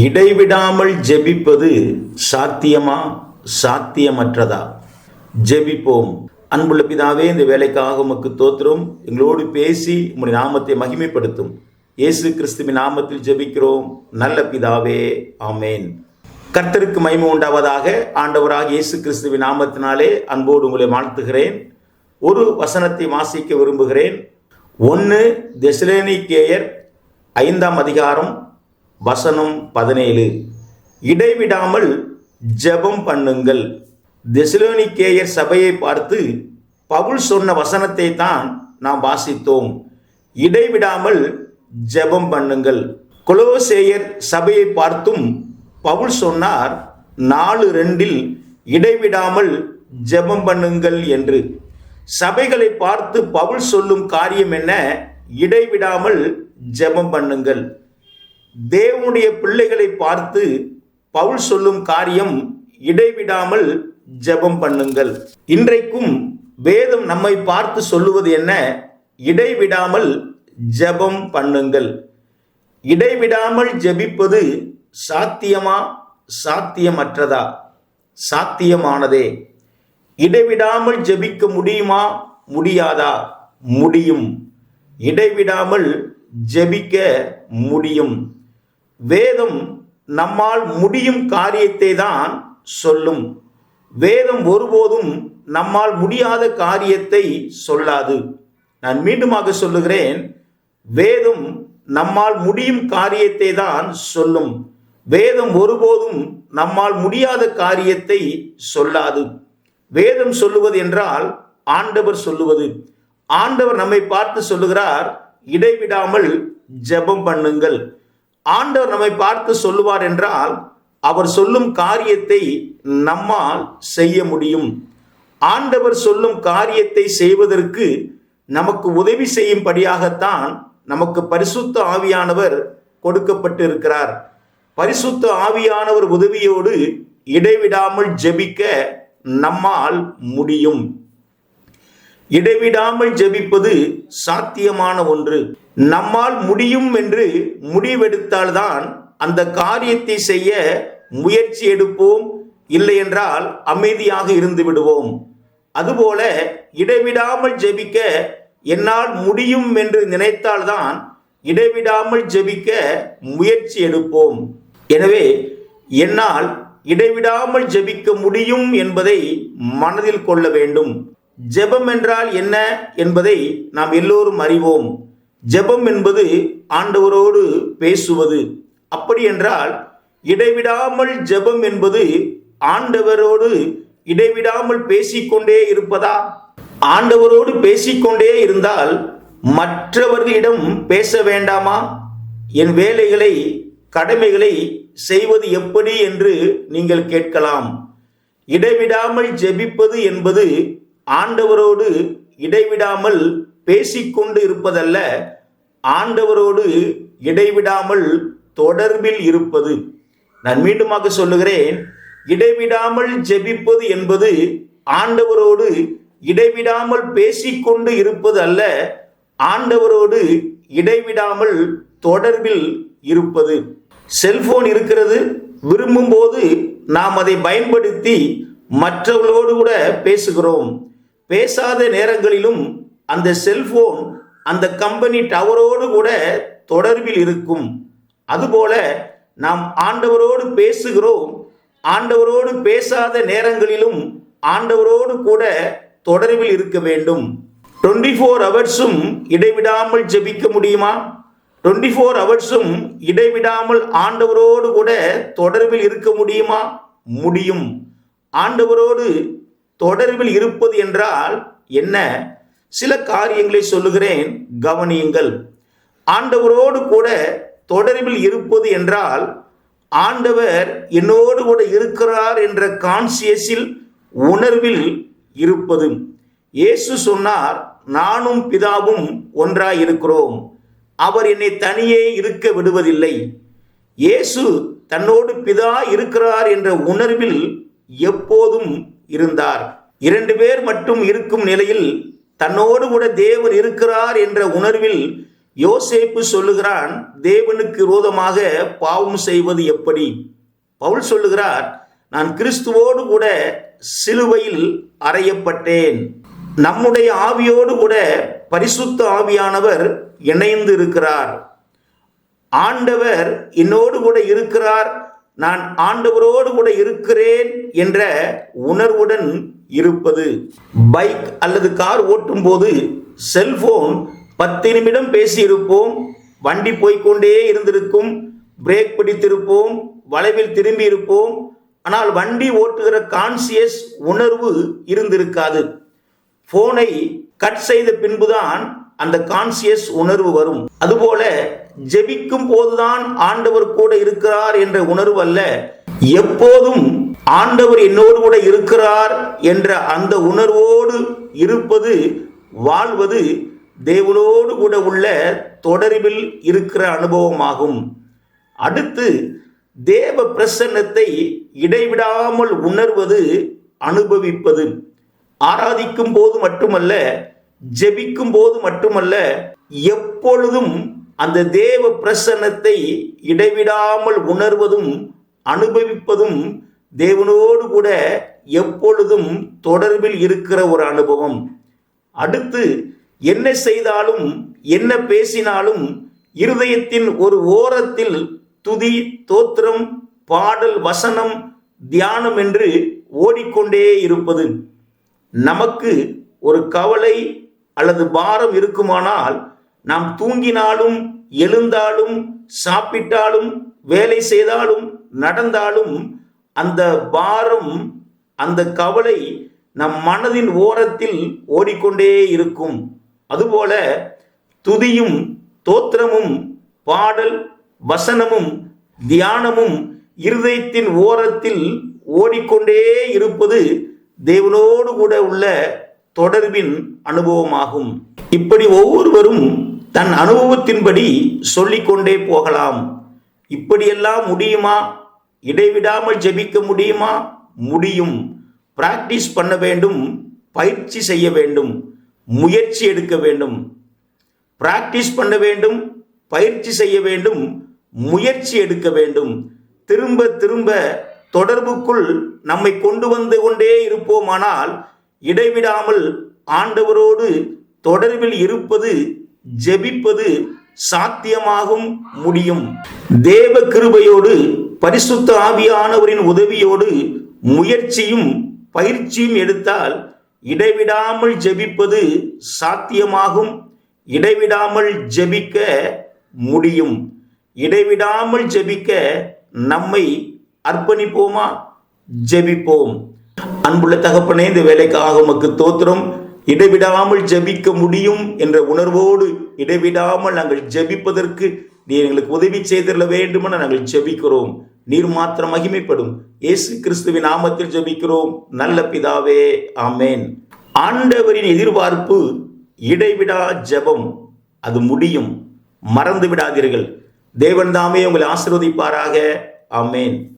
இடைவிடாமல் ஜெபிப்பது சாத்தியமா? சாத்தியமற்றதா? ஜெபிப்போம். அன்புள்ள பிதாவே இந்த வேலைக்காக உமக்கு தோத்திரம். எங்களோடு பேசி உங்களுடைய நாமத்தை மகிமைப்படுத்தும். இயேசு கிறிஸ்துவின் நாமத்தில் ஜெபிக்கிறோம். நல்ல பிதாவே ஆமேன். கர்த்தருக்கு மகிமை உண்டாவதாக ஆண்டவராக இயேசு கிறிஸ்துவின் நாமத்தினாலே அன்போடு உங்களை வாழ்த்துகிறேன். ஒரு வசனத்தை வாசிக்க விரும்புகிறேன். ஒன்று தெசலேனிக்கேயர் ஐந்தாம் அதிகாரம் வசனம் பதினேழு. இடைவிடாமல் ஜெபம் பண்ணுங்கள். தெசலோனிக்கேயர் சபையை பார்த்து பவுல் சொன்ன வசனத்தை தான் நாம் வாசித்தோம். இடைவிடாமல் ஜெபம் பண்ணுங்கள். கொலோசேயர் சபையை பார்த்தும் பவுல் சொன்னார் நாலு ரெண்டில் இடைவிடாமல் ஜெபம் பண்ணுங்கள் என்று. சபைகளை பார்த்து பவுல் சொல்லும் காரியம் என்ன? இடைவிடாமல் ஜெபம் பண்ணுங்கள். தேவனுடைய பிள்ளைகளை பார்த்து பவுல் சொல்லும் காரியம் இடைவிடாமல் ஜெபம் பண்ணுங்கள். இன்றைக்கும் வேதம் நம்மை பார்த்து சொல்லுவது என்ன? இடைவிடாமல் ஜெபம் பண்ணுங்கள். இடைவிடாமல் ஜெபிப்பது சாத்தியமா? சாத்தியமற்றதா? சாத்தியமானதே. இடைவிடாமல் ஜெபிக்க முடியுமா? முடியாதா? முடியும். இடைவிடாமல் ஜெபிக்க முடியும். வேதம் நம்மால் முடியும் காரியத்தை தான் சொல்லும். வேதம் ஒருபோதும் நம்மால் முடியாத காரியத்தை சொல்லாது. நான் மீண்டுமாக சொல்லுகிறேன் வேதம் நம்மால் முடியும் காரியத்தை தான் சொல்லும். வேதம் ஒருபோதும் நம்மால் முடியாத காரியத்தை சொல்லாது. வேதம் சொல்லுவது என்றால் ஆண்டவர் சொல்லுவது. ஆண்டவர் நம்மை பார்த்து சொல்லுகிறார் இடைவிடாமல் ஜெபம் பண்ணுங்கள். ஆண்டவர் நம்மை பார்த்து சொல்லுவார் என்றால் அவர் சொல்லும் காரியத்தை நம்மால் செய்ய முடியும். ஆண்டவர் சொல்லும் காரியத்தை செய்வதற்கு நமக்கு உதவி செய்யும்படியாகத்தான் நமக்கு பரிசுத்த ஆவியானவர் கொடுக்கப்பட்டிருக்கிறார். பரிசுத்த ஆவியானவர் உதவியோடு இடைவிடாமல் ஜெபிக்க நம்மால் முடியும். இடைவிடாமல் ஜெபிப்பது சாத்தியமான ஒன்று. நம்மால் முடியும் என்று முடிவெடுத்தால்தான் அந்த காரியத்தை செய்ய முயற்சி எடுப்போம். இல்லை என்றால் அமைதியாக இருந்து விடுவோம். அதுபோல இடைவிடாமல் ஜெபிக்க என்னால் முடியும் என்று நினைத்தால்தான் இடைவிடாமல் ஜெபிக்க முயற்சி எடுப்போம். எனவே என்னால் இடைவிடாமல் ஜெபிக்க முடியும் என்பதை மனதில் கொள்ள வேண்டும். ஜெபம் என்றால் என்ன என்பதை நாம் எல்லோரும் அறிவோம். ஜெபம் என்பது ஆண்டவரோடு பேசுவது. அப்படி என்றால் இடைவிடாமல் ஜெபம் என்பது ஆண்டவரோடு இடைவிடாமல் பேசிக்கொண்டே இருப்பதா? ஆண்டவரோடு பேசிக்கொண்டே இருந்தால் மற்றவர்களிடம் பேச வேண்டாமா? என் வேலைகளை கடமைகளை செய்வது எப்படி என்று நீங்கள் கேட்கலாம். இடைவிடாமல் ஜெபிப்பது என்பது ஆண்டவரோடு இடைவிடாமல் பேசிக்கொண்டு இருப்பதல்ல ஆண்டவரோடு இடைவிடாமல் தொடர்பில் இருப்பது. நான் மீண்டுமாக சொல்லுகிறேன் இடைவிடாமல் ஜெபிப்பது என்பது ஆண்டவரோடு இடைவிடாமல் பேசிக்கொண்டு இருப்பது அல்ல ஆண்டவரோடு இடைவிடாமல் தொடர்பில் இருப்பது. செல்போன் இருக்கிறது விரும்பும்போது நாம் அதை பயன்படுத்தி மற்றவர்களோடு கூட பேசுகிறோம். பேசாத நேரங்களிலும் அந்த செல்போன் அந்த கம்பெனி டவரோடு கூட தொடர்பில் இருக்கும். அதுபோல நாம் ஆண்டவரோடு பேசுகிறோம். ஆண்டவரோடு பேசாத நேரங்களிலும் ஆண்டவரோடு கூட தொடர்பில் இருக்க வேண்டும். டுவெண்ட்டி ஃபோர் ஹவர்ஸும் இடைவிடாமல் ஜெபிக்க முடியுமா? டுவெண்ட்டி ஃபோர் ஹவர்ஸும் இடைவிடாமல் ஆண்டவரோடு கூட தொடர்பில் இருக்க முடியுமா? முடியும். ஆண்டவரோடு தொடர்பில் இருப்பது என்றால் என்ன? சில காரியங்களை சொல்லுகிறேன் கவனியுங்கள். ஆண்டவரோடு கூட தொடர்பில் இருப்பது என்றால் ஆண்டவர் என்னோடு கூட இருக்கிறார் என்ற கான்சியஸில் உணர்வில் இருப்பது. இயேசு சொன்னார் நானும் பிதாவும் ஒன்றாய் இருக்கிறோம். அவர் என்னை தனியே இருக்க விடுவதில்லை. இயேசு தன்னோடு பிதா இருக்கிறார் என்ற உணர்வில் எப்போதும் இருந்தார். இரண்டு பேர் மட்டும் இருக்கும் நிலையில் தன்னோடு கூட தேவன் இருக்கிறார் என்ற உணர்வில் யோசேப்பு சொல்லுகிறான் தேவனுக்கு விரோதமாக பாவம் செய்வது எப்படி? பவுல் சொல்லுகிறார் நான் கிறிஸ்துவோடு கூட சிலுவையில் அறையப்பட்டேன். நம்முடைய ஆவியோடு கூட பரிசுத்த ஆவியானவர் இணைந்து இருக்கிறார் ஆண்டவர் என்னோடு கூட இருக்கிறார் நான் ஆண்டவரோடு கூட இருக்கிறேன் என்ற உணர்வுடன் இருப்பது. பைக் அல்லது கார் ஓட்டும் போது செல்போன் பத்து நிமிடம் பேசியிருப்போம் வண்டி போய்க்கொண்டே இருந்திருக்கும் பிரேக் பிடித்திருப்போம் வளைவில் திரும்பி இருப்போம் ஆனால் வண்டி ஓட்டுகிற கான்சியஸ் உணர்வு இருந்திருக்காது. போனை கட் செய்த பின்புதான் அந்த கான்சியஸ் உணர்வு வரும். அதுபோல ஜெபிக்கும் போதுதான் ஆண்டவர் கூட இருக்கிறார் என்ற உணர்வு அல்ல. எப்போதும் ஆண்டவர் என்னோடு கூட இருக்கிறார் என்ற அந்த உணர்வோடு இருப்பது வாழ்வது தேவனோடு கூட உள்ள தொடர்பில் இருக்கிற அனுபவமாகும். அடுத்து தேவ பிரசன்னத்தை இடைவிடாமல் உணர்வது அனுபவிப்பது. ஆராதிக்கும் போது மட்டுமல்ல ஜெபிக்கும் போது மட்டுமல்ல எப்பொழுதும் அந்த தேவ பிரசன்னத்தை இடைவிடாமல் உணர்வதும் அனுபவிப்பதும் தேவனோடு கூட எப்பொழுதும் தொடர்பில் இருக்கிற ஒரு அனுபவம். அடுத்து என்ன செய்தாலும் என்ன பேசினாலும் இருதயத்தின் ஒரு ஓரத்தில் துதி தோத்திரம் பாடல் வசனம் தியானம் என்று ஓடிக்கொண்டே இருப்பது. நமக்கு ஒரு கவலை அல்லது பாரம் இருக்குமானால் நாம் தூங்கினாலும் எழுந்தாலும் சாப்பிட்டாலும் வேலை செய்தாலும் நடந்தாலும் அந்த பாரம் அந்த கவலை நம் மனதின் ஓரத்தில் ஓடிக்கொண்டே இருக்கும். அதுபோல துதியும் தோத்திரமும் பாடல் வசனமும் தியானமும் இருதயத்தின் ஓரத்தில் ஓடிக்கொண்டே இருப்பது தேவனோடு கூட உள்ள தொடர்பின் அனுபவமாகும். இப்படி ஒவ்வொருவரும் தன் அனுபவத்தின்படி சொல்லிக்கொண்டே போகலாம். இப்படியெல்லாம் முடியுமா? இடைவிடாமல் ஜெபிக்க முடியுமா? முடியும். பிராக்டிஸ் பண்ண வேண்டும். பயிற்சி செய்ய வேண்டும். முயற்சி எடுக்க வேண்டும். பிராக்டிஸ் பண்ண வேண்டும். பயிற்சி செய்ய வேண்டும். முயற்சி எடுக்க வேண்டும். திரும்ப திரும்ப தொடர்புக்குள் நம்மை கொண்டு வந்து கொண்டே இருப்போமானால் இடைவிடாமல் ஆண்டவரோடு தொடர்பில் இருப்பது ஜெபிப்பது சாத்தியமாகும் முடியும். தேவ கிருபையோடு பரிசுத்த ஆவியானவரின் உதவியோடு முயற்சியும் பயிற்சியும் எடுத்தால் இடைவிடாமல் ஜெபிப்பது சாத்தியமாகும். இடைவிடாமல் ஜெபிக்க முடியும். இடைவிடாமல் ஜெபிக்க நம்மை அர்ப்பணிப்போமா? ஜெபிப்போம். அன்புள்ள தகப்பனே இந்த வேலைக்காக உமக்கு தோத்திரம். இடைவிடாமல் ஜெபிக்க முடியும் என்ற உணர்வோடு இடைவிடாமல் நாங்கள் ஜெபிப்பதற்கு நீர் எங்களுக்கு உதவி செய்திட வேண்டுமென நாங்கள் ஜெபிக்கிறோம். நீர் மாத்திரம் மகிமைப்படும். இயேசு கிறிஸ்துவின் நாமத்தில் ஜெபிக்கிறோம். நல்ல பிதாவே ஆமேன். ஆண்டவரின் எதிர்பார்ப்பு இடைவிடா ஜெபம். அது முடியும். மறந்து விடாதீர்கள் தேவன் தாமே உங்களை ஆசீர்வதிப்பாராக. ஆமேன்.